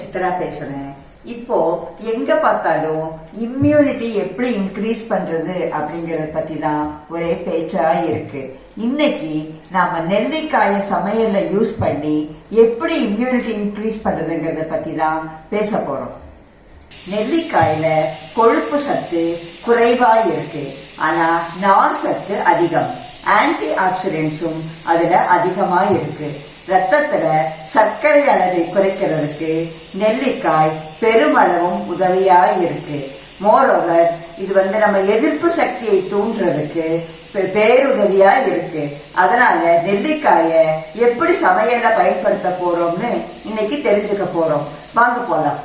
சித்ரா பேசுறேன். இப்போ எங்க பார்த்தாலும் இம்யூனிட்டி எப்படி இன்க்ரீஸ் பண்றது அப்படிங்கறத பத்தி தான் ஒரே பேச்சா இருக்கு. இன்னைக்கு நாம நெல்லிக்காயை சமையல்ல யூஸ் பண்ணி எப்படி இம்யூனிட்டி இன்க்ரீஸ் பண்றதுங்கிறத பத்தி தான் பேச போறோம். நெல்லிக்காயில கொழுப்பு சத்து குறைவா இருக்கு. ஆனா நார் சத்து அதிகம். ஆன்டி ஆக்சிடென்ட்ஸும் அதுல அதிகமா இருக்கு. ரத்தத்துல சர்க்கரை அளவை குறைக்கிறதுக்கு நெல்லிக்காய் பெருமளவும் உதவியா இருக்கு. மோரோவர் இது வந்து நம்ம எதிர்ப்பு சக்தியை தூண்டுறதுக்கு பேருதவியா இருக்கு. அதனால நெல்லிக்காய எப்படி சமையல்ல பயன்படுத்த போறோம்னு இன்னைக்கு தெரிஞ்சுக்க போறோம். வாங்க போலாம்.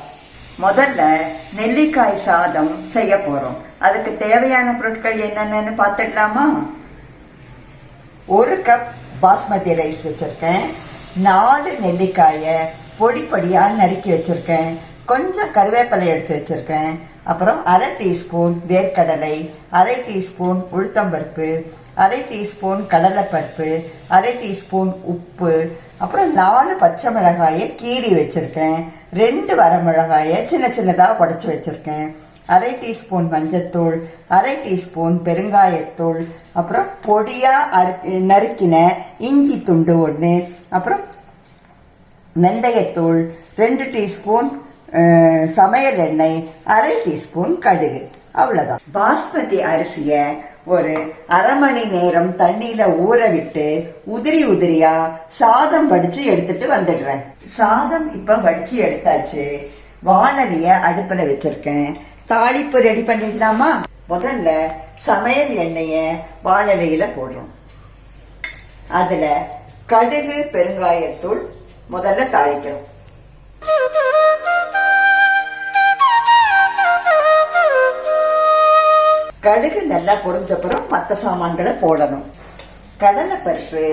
முதல்ல நெல்லிக்காய் சாதம் செய்ய போறோம். அதுக்கு தேவையான பொருட்கள் என்னென்னு பார்த்துடலாமா? ஒரு கப் பாஸ்மதி ரைஸ் வச்சிருக்கேன். நாலு நெல்லிக்காயை பொடி பொடியா நறுக்கி வச்சிருக்கேன். கொஞ்சம் கருவேப்பிலை எடுத்து வச்சிருக்கேன். அப்புறம் அரை டீஸ்பூன் வேர்க்கடலை அரை டீஸ்பூன் உளுத்தம்பருப்பு அரை டீஸ்பூன் கடலைப்பருப்பு அரை டீஸ்பூன் உப்பு அப்புறம் நாலு பச்சை மிளகாயை கீறி வச்சிருக்கேன். ரெண்டு வரமிளகாயை சின்ன சின்னதாக உடச்சி வச்சிருக்கேன். அரை டீஸ்பூன் மஞ்சத்தூள் அரை டீஸ்பூன் பெருங்காயத்தூள் அப்புறம் பொடியா அரு- நறுக்கின இஞ்சி துண்டு ஒன்று அப்புறம் வெந்தயத்தூள் ரெண்டு டீஸ்பூன் சமையல் எண்ணெய் அரை டீஸ்பூன் கடுகு. அவ்வளோதான் பாஸ்மதி அரிசிய ஒரு அரை மணி நேரம் தண்ணியில ஊற விட்டு உதிரி உதிரியா சாதம் வடிச்சு எடுத்துட்டு வந்துடுறேன். சாதம் இப்ப வடிச்சு எடுத்தாச்சு. வானலிய அடுப்புல வச்சிருக்கேன். தாளிப்பு ரெடி பண்ணிடலாமா? முதல்ல சமையல் எண்ணெய வாழலையில போடுறோம். அதுல கடுகு பெருங்காயத்தூள் முதல்ல தாளிக்கிறோம். கடுகு நல்லா பொறிஞ்சப்புறம் மற்ற சாமான்களை போடணும். கடலைப்பருப்பு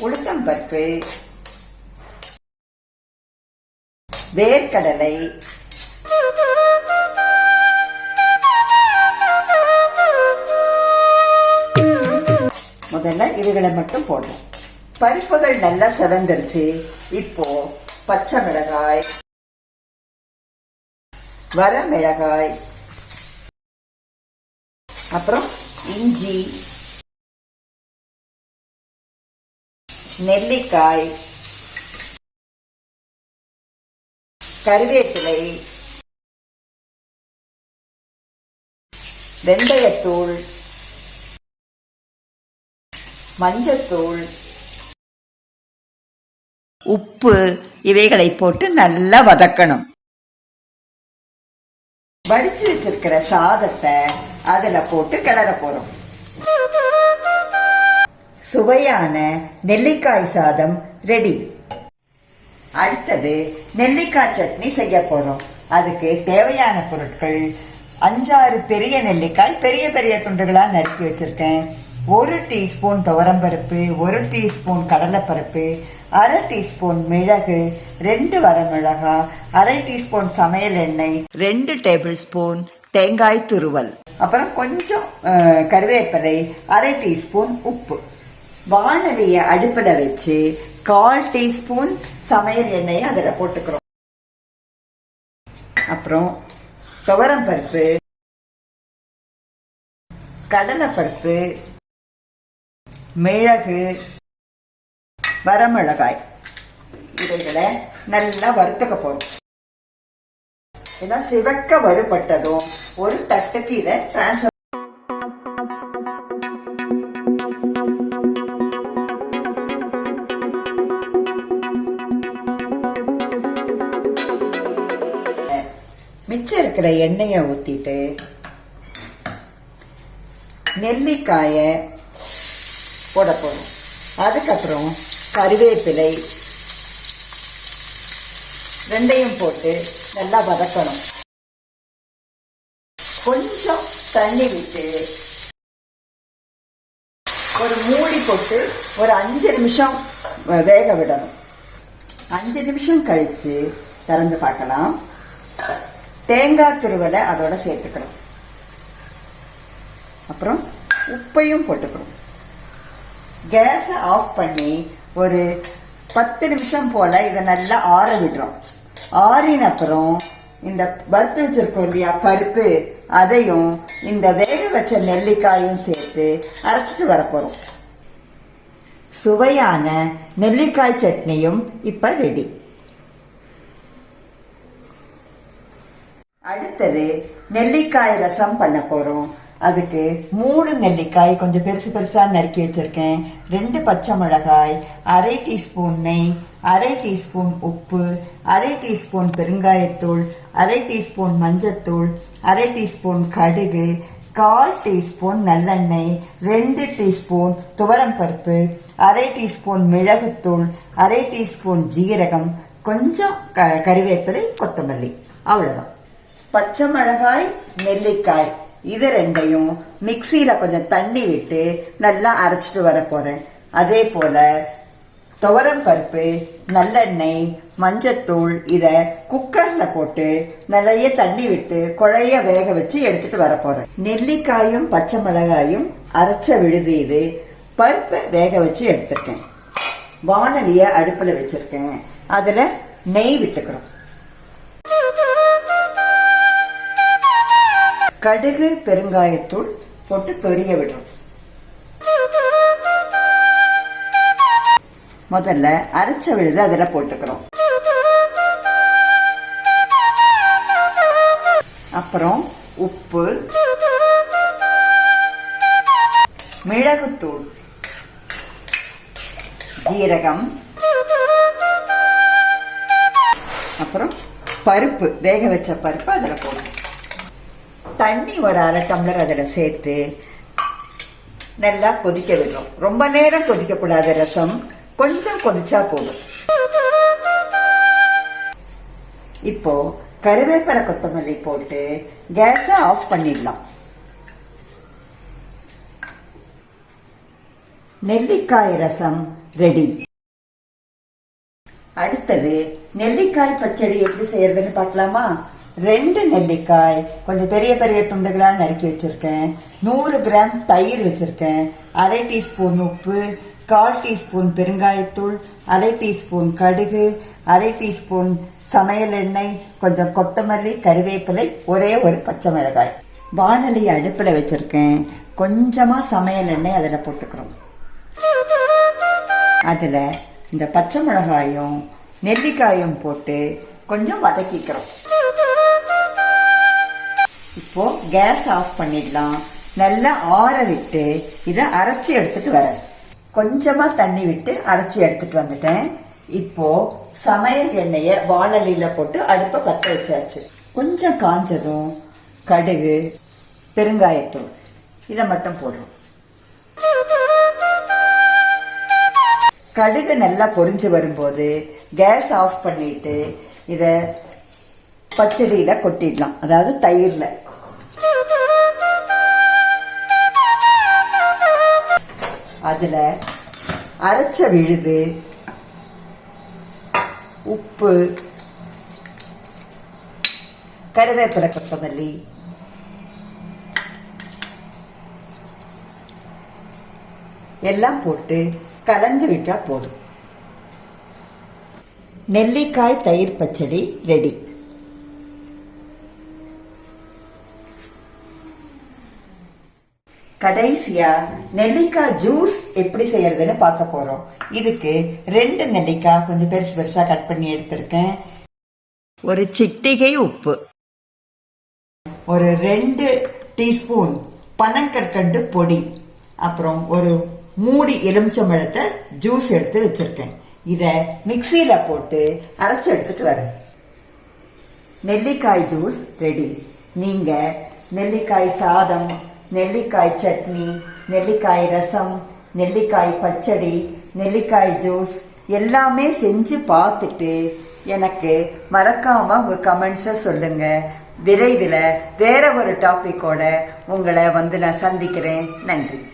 உளுத்தம்பருப்பு வேர்க்கடலை. முதல்ல இதுகளை மட்டும் போடணும். பருப்புகள் நல்லா செவந்துருச்சு. இப்போ பச்சை மிளகாய் வர மிளகாய் அப்புறம் இஞ்சி நெல்லிக்காய் கருவேப்பிலை வெந்தயத்தூள் மஞ்சத்தூள் உப்பு இவைகளை போட்டு நல்லா வதக்கணும். வடிச்சு வச்சிருக்கிற சாதத்தை அதுல போட்டு கிளற போறோம். சுவையான நெல்லிக்காய் சாதம் ரெடி அடுத்தது நெல்லிக்காய் சட்னி செய்ய போறோம். அதுக்கு தேவையான பொருட்கள் அஞ்சாறு பெரிய நெல்லிக்காய் பெரிய பெரிய துண்டுகளா நறுக்கி வச்சிருக்கேன். ஒரு டீஸ்பூன் துவரம்பருப்பு ஒரு டீஸ்பூன் கடலைப்பருப்பு அரை டீஸ்பூன் மிளகு ரெண்டு வரமிளகாய் அரை டீஸ்பூன் சமையல் எண்ணெய் ரெண்டு டேபிள் ஸ்பூன் தேங்காய் துருவல். அப்புறம் கொஞ்சம் கருவேப்பிலை அரை டீஸ்பூன் உப்பு. வானலியை அடுப்புல வச்சு கால் டீஸ்பூன் சமையல் எண்ணெயை அதில் போட்டுக்கிறோம். அப்புறம் துவரம் பருப்பு கடலைப்பருப்பு மிளகு வரமிளகாய். இவைகளை நல்லா வறுத்துக்க போறோம். இதெல்லாம் சிவக்க வறுபட்டதும் ஒரு தட்டுக்கு இதை டிரான்ஸ்ஃபர் இருக்கிற எண்ணெயை ஊத்திட்டு நெல்லிக்காயை போட போறோம். அதுக்கப்புறம் கருவேப்பிலை ரெண்டையும் போட்டு நல்லா வதக்கணும். கொஞ்சம் தண்ணி விட்டு ஒரு மூடி போட்டு ஒரு அஞ்சு நிமிஷம் வேக விடணும். அஞ்சு நிமிஷம் கழிச்சு திறந்து பார்க்கலாம். தேங்காய் துருவலை அதோட சேர்த்துக்கணும். அப்புறம் உப்பையும் போட்டுக்கணும். கேஸை ஆஃப் பண்ணி ஒரு பத்து நிமிஷம் போல இதை நல்லா ஆற விடுறோம். ஆறின அப்புறம் இந்த வறுத்து வச்சிருக்கோம் இல்லையா பருப்பு அதையும் இந்த வேக வச்ச நெல்லிக்காயும் சேர்த்து அரைச்சிட்டு வரப்போகிறோம் சுவையான நெல்லிக்காய் சட்னியும் இப்போ ரெடி அடுத்தது நெல்லிக்காய் ரசம் பண்ண போறோம். அதுக்கு மூணு நெல்லிக்காய் கொஞ்சம் பெருசு பெருசா நறுக்கி வச்சிருக்கேன். ரெண்டு பச்சை மிளகாய் அரை டீஸ்பூன் நெய் அரை டீஸ்பூன் உப்பு அரை டீஸ்பூன் பெருங்காயத்தூள் அரை டீஸ்பூன் மஞ்சத்தூள் அரை டீஸ்பூன் கடுகு கால் டீஸ்பூன் நல்லெண்ணெய் ரெண்டு டீஸ்பூன் துவரம் பருப்பு அரை டீஸ்பூன் மிளகுத்தூள் அரை டீஸ்பூன் ஜீரகம் கொஞ்சம் க கறிவேப்பிலை கொத்தமல்லி. அவ்வளோதான் பச்சை மிளகாய் நெல்லிக்காய். இது ரெண்டையும் மிக்சியில கொஞ்சம் தண்ணி விட்டு நல்லா அரைச்சிட்டு வர போறேன். அதே போல துவரம் பருப்பு நல்லெண்ணெய் மஞ்சத்தூள் இதை குக்கர்ல போட்டு நிறைய தண்ணி விட்டு குழைய வேக வச்சு எடுத்துட்டு வர போறேன். நெல்லிக்காயும் பச்சை மிளகாயும் அரைச்ச விழுது இது பருப்பை வேக வச்சு எடுத்திருக்கேன். வானலிய அடுப்புல வச்சிருக்கேன். அதுல நெய் விட்டுக்கிறோம். கடுகு பெருங்காயத்தூள் போட்டு பொரிய விடுறோம் முதல்ல அரைச்ச விழுது அதில் போட்டுக்கிறோம். அப்புறம் உப்பு மிளகுத்தூள் ஜீரகம் அப்புறம் பருப்பு வேக வச்ச பருப்பு அதில் போடணும். தண்ணி ஒரு அரை டம்ளர் அதில் சேர்த்து நல்லா கொதிக்க விடுறோம். ரொம்ப நேரம் கொதிக்க ரசம். கொஞ்சம் கொதிச்சா போதும். இப்போ கருவேப்பிலை கொத்தமல்லி போட்டு கேஸை ஆஃப் பண்ணிடலாம். நெல்லிக்காய் ரசம் ரெடி. அடுத்தது நெல்லிக்காய் பச்சடி எப்படி செய்யறதுன்னு பார்க்கலாமா? ரெண்டு நெல்லிக்காய் கொஞ்சம் பெரிய பெரிய துண்டுகளாக நறுக்கி வச்சிருக்கேன். நூறு கிராம் தயிர் வச்சிருக்கேன். அரை டீஸ்பூன் உப்பு கால் டீஸ்பூன் பெருங்காயத்தூள் அரை டீஸ்பூன் கடுகு அரை டீஸ்பூன் சமையல் எண்ணெய் கொஞ்சம் கொத்தமல்லி கறிவேப்பிலை ஒரே ஒரு பச்சை மிளகாய். வானொலி அடுப்பில் வச்சிருக்கேன். கொஞ்சமாக சமையல் எண்ணெய் அதில் போட்டுக்கிறோம். அதில் இந்த பச்சை மிளகாயும் நெல்லிக்காயும் போட்டு கொஞ்சம் வதக்கிக்கிறோம். இப்போ கேஸ் ஆஃப் பண்ணிடலாம். நல்லா ஆற விட்டு இதை அரைச்சி எடுத்துட்டு வரேன் கொஞ்சமா தண்ணி விட்டு அரைச்சி எடுத்துட்டு வந்துட்டேன். இப்போ சமையல் எண்ணெயை வானலியில போட்டு அடுப்பை பத்த வச்சாச்சு. கொஞ்சம் காஞ்சதும் கடுகு பெருங்காயத்தூள். இதை மட்டும் போடுறோம். கடுகு நல்லா பொரிஞ்சு வரும்போது கேஸ் ஆஃப் பண்ணிட்டு இத பச்சடியில கொட்டிடலாம். அதாவது தயிர்ல. அதில் அரைச்ச விழுது உப்பு கருவேப்பிலை கொத்தமல்லி எல்லாம் போட்டு கலந்து விட்டால் போதும். நெல்லிக்காய் தயிர் பச்சடி ரெடி. கடைசியா நெல்லிக்காய் ஜூஸ் எப்படி செய்யறதுன்னு பார்க்க போறோம். இதுக்கு ரெண்டு நெல்லிக்காய் கொஞ்சம் பெருசு பெருசா கட் பண்ணி எடுத்திருக்கேன். ஒரு சிட்டிகை உப்பு. ஒரு ரெண்டு டீஸ்பூன் பனங்கற்கண்டு பொடி. அப்புறம் ஒரு மூடி எலுமிச்சம்பழத்தை ஜூஸ் எடுத்து வச்சிருக்கேன். இதை மிக்சியில போட்டு அரைச்சி எடுத்துட்டு வரேன். நெல்லிக்காய் ஜூஸ் ரெடி நீங்க நெல்லிக்காய் சாதம் நெல்லிக்காய் சட்னி நெல்லிக்காய் ரசம் நெல்லிக்காய் பச்சடி நெல்லிக்காய் ஜூஸ் எல்லாமே செஞ்சு பார்த்துட்டு எனக்கு மறக்காம உங்க கமெண்ட்ஸை சொல்லுங்க. விரைவில் வேற ஒரு டாப்பிக்கோட உங்களை வந்து நான் சந்திக்கிறேன். நன்றி.